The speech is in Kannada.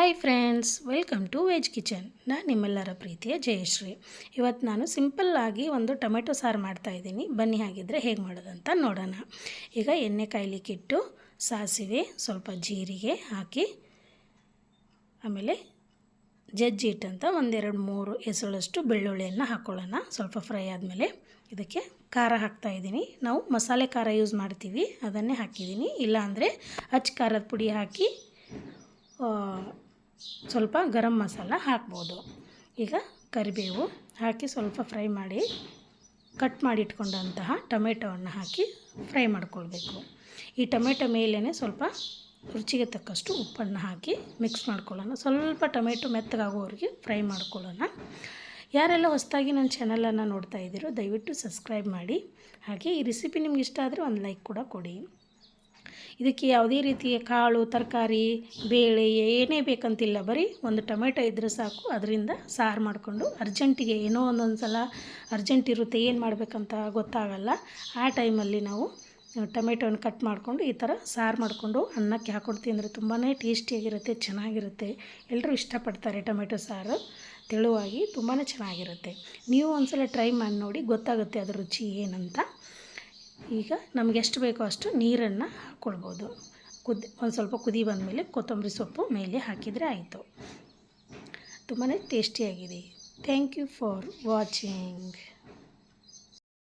Hi friends welcome to veg kitchen ನಾನು ನಿಮ್ಮೆಲ್ಲರ ಪ್ರೀತಿಯ ಜಯಶ್ರೀ. ಇವತ್ತು ನಾನು ಸಿಂಪಲ್ಲಾಗಿ ಒಂದು ಟೊಮೆಟೊ ಸಾರು ಮಾಡ್ತಾಯಿದ್ದೀನಿ ಬನ್ನಿ ಹಾಗಿದ್ರೆ ಹೇಗೆ ಮಾಡೋದಂತ ನೋಡೋಣ. ಈಗ ಎಣ್ಣೆ ಕಾಯ್ಲಿಕ್ಕಿಟ್ಟು ಸಾಸಿವೆ ಸ್ವಲ್ಪ ಜೀರಿಗೆ ಹಾಕಿ, ಆಮೇಲೆ ಜಜ್ಜಿ ಇಟ್ಟಂತ ಒಂದೆರಡು ಮೂರು ಎಸಳಷ್ಟು ಬೆಳ್ಳುಳ್ಳಿಯನ್ನು ಹಾಕ್ಕೊಳ್ಳೋಣ ಸ್ವಲ್ಪ ಫ್ರೈ ಆದಮೇಲೆ ಇದಕ್ಕೆ ಖಾರ ಹಾಕ್ತಾಯಿದ್ದೀನಿ ನಾವು ಮಸಾಲೆ ಖಾರ ಯೂಸ್ ಮಾಡ್ತೀವಿ, ಅದನ್ನೇ ಹಾಕಿದ್ದೀನಿ. ಇಲ್ಲಾಂದರೆ ಹಚ್ಚ ಖಾರದ ಪುಡಿ ಹಾಕಿ ಸ್ವಲ್ಪ ಗರಂ ಮಸಾಲ ಹಾಕ್ಬೋದು. ಈಗ ಕರಿಬೇವು ಹಾಕಿ ಸ್ವಲ್ಪ ಫ್ರೈ ಮಾಡಿ ಕಟ್ ಮಾಡಿ ಇಟ್ಕೊಂಡಂತಹ ಟೊಮೆಟೊವನ್ನು ಹಾಕಿ ಫ್ರೈ ಮಾಡ್ಕೊಳ್ಬೇಕು. ಈ ಟೊಮೆಟೊ ಮೇಲೇ ಸ್ವಲ್ಪ ರುಚಿಗೆ ತಕ್ಕಷ್ಟು ಉಪ್ಪನ್ನು ಹಾಕಿ ಮಿಕ್ಸ್ ಮಾಡ್ಕೊಳ್ಳೋಣ. ಸ್ವಲ್ಪ ಟೊಮೆಟೊ ಮೆತ್ತಗಾಗೋವರೆಗೆ ಫ್ರೈ ಮಾಡ್ಕೊಳ್ಳೋಣ. ಯಾರೆಲ್ಲ ಹೊಸದಾಗಿ ನನ್ನ ಚಾನಲನ್ನು ನೋಡ್ತಾ ಇದ್ದೀರೋ ದಯವಿಟ್ಟು ಸಬ್ಸ್ಕ್ರೈಬ್ ಮಾಡಿ. ಹಾಗೆ ಈ ರೆಸಿಪಿ ನಿಮ್ಗೆ ಇಷ್ಟ ಆದರೆ ಒಂದು ಲೈಕ್ ಕೂಡ ಕೊಡಿ. ಇದಕ್ಕೆ ಯಾವುದೇ ರೀತಿಯ ಕಾಳು, ತರಕಾರಿ, ಬೇಳೆ ಏನೇ ಬೇಕಂತಿಲ್ಲ. ಬರೀ ಒಂದು ಟೊಮೆಟೊ ಇದ್ದರೆ ಸಾಕು. ಅದರಿಂದ ಸಾರು ಮಾಡಿಕೊಂಡು ಅರ್ಜೆಂಟಿಗೆ ಏನೋ ಒಂದೊಂದು ಸಲ ಅರ್ಜೆಂಟ್ ಇರುತ್ತೆ, ಏನು ಮಾಡಬೇಕಂತ ಗೊತ್ತಾಗಲ್ಲ. ಆ ಟೈಮಲ್ಲಿ ನಾವು ಟೊಮೆಟೊನ ಕಟ್ ಮಾಡಿಕೊಂಡು ಈ ಥರ ಸಾರು ಮಾಡಿಕೊಂಡು ಅನ್ನಕ್ಕೆ ಹಾಕ್ಕೊಂಡು ತಿಂದರೆ ತುಂಬಾ ಟೇಸ್ಟಿಯಾಗಿರುತ್ತೆ, ಚೆನ್ನಾಗಿರುತ್ತೆ. ಎಲ್ಲರೂ ಇಷ್ಟಪಡ್ತಾರೆ ಟೊಮೆಟೊ ಸಾರು. ತೆಳುವಾಗಿ ತುಂಬಾ ಚೆನ್ನಾಗಿರುತ್ತೆ. ನೀವು ಒಂದ್ಸಲ ಟ್ರೈ ಮಾಡಿ ನೋಡಿ, ಗೊತ್ತಾಗುತ್ತೆ ಅದರ ರುಚಿ ಏನಂತ. ಈಗ ನಮಗೆ ಎಷ್ಟು ಬೇಕೋ ಅಷ್ಟು ನೀರನ್ನು ಹಾಕ್ಕೊಳ್ಬೋದು ಕುದಿ, ಒಂದು ಸ್ವಲ್ಪ ಕುದಿ ಬಂದಮೇಲೆ ಕೊತ್ತಂಬರಿ ಸೊಪ್ಪು ಮೇಲೆ ಹಾಕಿದರೆ ಆಯಿತು. ತುಂಬಾ ಟೇಸ್ಟಿಯಾಗಿದೆ. Thank you for watching